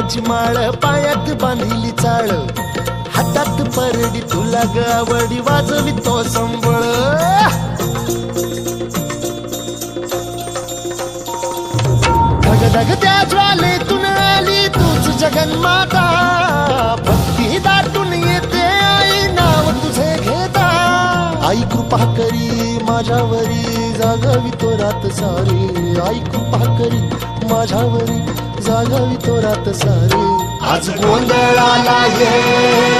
घालून माळ पायात बांधिली चाळ. हातात परडी तुला गावडी वाजवी तो संबळ. धग त्या ज्वालेतून आली तूच जगन्माता. भक्ती दाटून येते आई नाव तुझे घेता. आई कृपा करी माझ्यावरी जागावी तो रात सारी. आई कृपा करी माझ्यावरी जागावी तो रात सारी आज गोंधळाला ये.